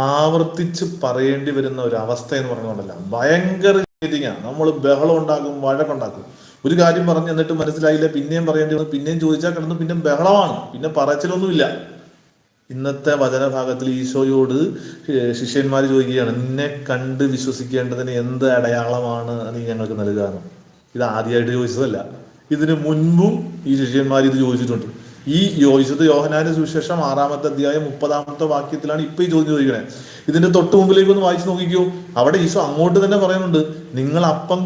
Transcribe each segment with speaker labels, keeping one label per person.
Speaker 1: ആവർത്തിച്ച് പറയേണ്ടി വരുന്ന ഒരു അവസ്ഥ എന്ന് പറഞ്ഞുകൊണ്ടല്ല. ഭയങ്കര രീതിയാണ് നമ്മൾ ബഹളം ഉണ്ടാക്കും വഴക്കുണ്ടാക്കും. ഒരു കാര്യം പറഞ്ഞ് എന്നിട്ട് മനസ്സിലായില്ല പിന്നെയും പറയേണ്ടി വന്നു പിന്നെയും ചോദിച്ചാൽ കിടന്ന് പിന്നെ ബഹളമാണ്. പിന്നെ പറച്ചിലൊന്നുമില്ല. ഇന്നത്തെ വചനഭാഗത്തിൽ ഈശോയോട് ശിഷ്യന്മാർ ചോദിക്കുകയാണ് നിന്നെ കണ്ട് വിശ്വസിക്കേണ്ടതിന് എന്ത് അടയാളമാണ് നീ ഞങ്ങൾക്ക് നൽകുക ഇത് ആദ്യമായിട്ട് ചോദിച്ചതല്ല. ഇതിനു മുൻപും ഈ ശിഷ്യന്മാർ ഇത് ചോദിച്ചിട്ടുണ്ട്. ഈ ചോദിച്ചത് യോഹനാന്റെ സുവിശേഷം ആറാമത്തെ അധ്യായം മുപ്പതാമത്തെ വാക്യത്തിലാണ് ഇപ്പൊ ഈ ചോദ്യം ചോദിക്കണേ. ഇതിന്റെ തൊട്ട് മുമ്പിലേക്ക് ഒന്ന് വായിച്ചു നോക്കിക്കോ. അവിടെ ഈശോ അങ്ങോട്ട് തന്നെ പറയുന്നുണ്ട് നിങ്ങൾ അപ്പം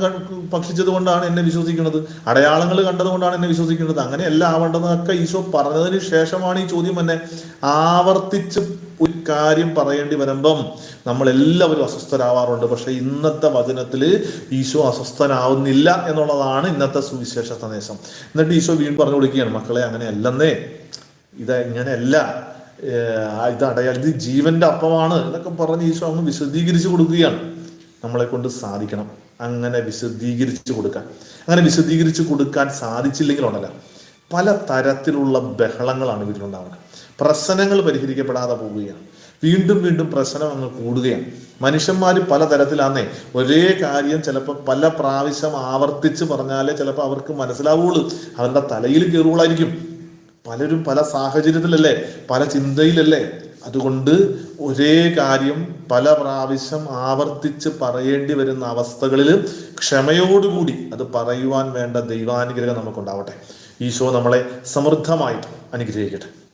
Speaker 1: ഭക്ഷിച്ചത് കൊണ്ടാണ് എന്നെ വിശ്വസിക്കുന്നത്. അടയാളങ്ങൾ കണ്ടത് കൊണ്ടാണ് എന്നെ വിശ്വസിക്കുന്നത്. അങ്ങനെയല്ല ആവേണ്ടതെന്നൊക്കെ ഈശോ പറഞ്ഞതിന് ശേഷമാണ് ഈ ചോദ്യം തന്നെ ആവർത്തിച്ച് കാര്യം പറയേണ്ടി വരുമ്പം നമ്മളെല്ലാവരും അസ്വസ്ഥരാവാറുണ്ട്. പക്ഷെ ഇന്നത്തെ വചനത്തിൽ ഈശോ അസ്വസ്ഥനാവുന്നില്ല എന്നുള്ളതാണ് ഇന്നത്തെ സുവിശേഷ സന്ദേശം. എന്നിട്ട് ഈശോ വീണ്ടും പറഞ്ഞു കൊടുക്കുകയാണ് മക്കളെ അങ്ങനെ അല്ലെന്നേ ഇത് ഇങ്ങനെയല്ല. ഇത് അടയാൽ ഇത് ജീവന്റെ അപ്പമാണ്. എന്നൊക്കെ പറഞ്ഞ് ഈശോ അങ്ങ് വിശദീകരിച്ചു കൊടുക്കുകയാണ്. നമ്മളെ കൊണ്ട് സാധിക്കണം. അങ്ങനെ വിശദീകരിച്ചു കൊടുക്കാൻ. അങ്ങനെ വിശദീകരിച്ചു കൊടുക്കാൻ സാധിച്ചില്ലെങ്കിൽ ഉണ്ടല്ല. പല തരത്തിലുള്ള ബഹളങ്ങളാണ് വീട്ടിലുണ്ടാവുന്നത്. പ്രശ്നങ്ങൾ പരിഹരിക്കപ്പെടാതെ പോവുകയാണ്. വീണ്ടും വീണ്ടും പ്രശ്നം അങ്ങ് കൂടുകയാണ്. മനുഷ്യന്മാർ പലതരത്തിലാന്നേ ഒരേ കാര്യം ചിലപ്പോൾ പല പ്രാവശ്യം ആവർത്തിച്ച് പറഞ്ഞാലേ ചിലപ്പോൾ അവർക്ക് മനസ്സിലാവുള്ളൂ. അവരുടെ തലയിൽ കയറുകളായിരിക്കും പലരും പല സാഹചര്യത്തിലല്ലേ പല ചിന്തയിലല്ലേ. അതുകൊണ്ട് ഒരേ കാര്യം പല പ്രാവശ്യം ആവർത്തിച്ച് പറയേണ്ടി വരുന്ന അവസ്ഥകളിൽ ക്ഷമയോടുകൂടി അത് പറയുവാൻ വേണ്ട ദൈവാനുഗ്രഹം നമുക്കുണ്ടാവട്ടെ. ഈശോ നമ്മളെ സമൃദ്ധമായിട്ട് അനുഗ്രഹിക്കട്ടെ.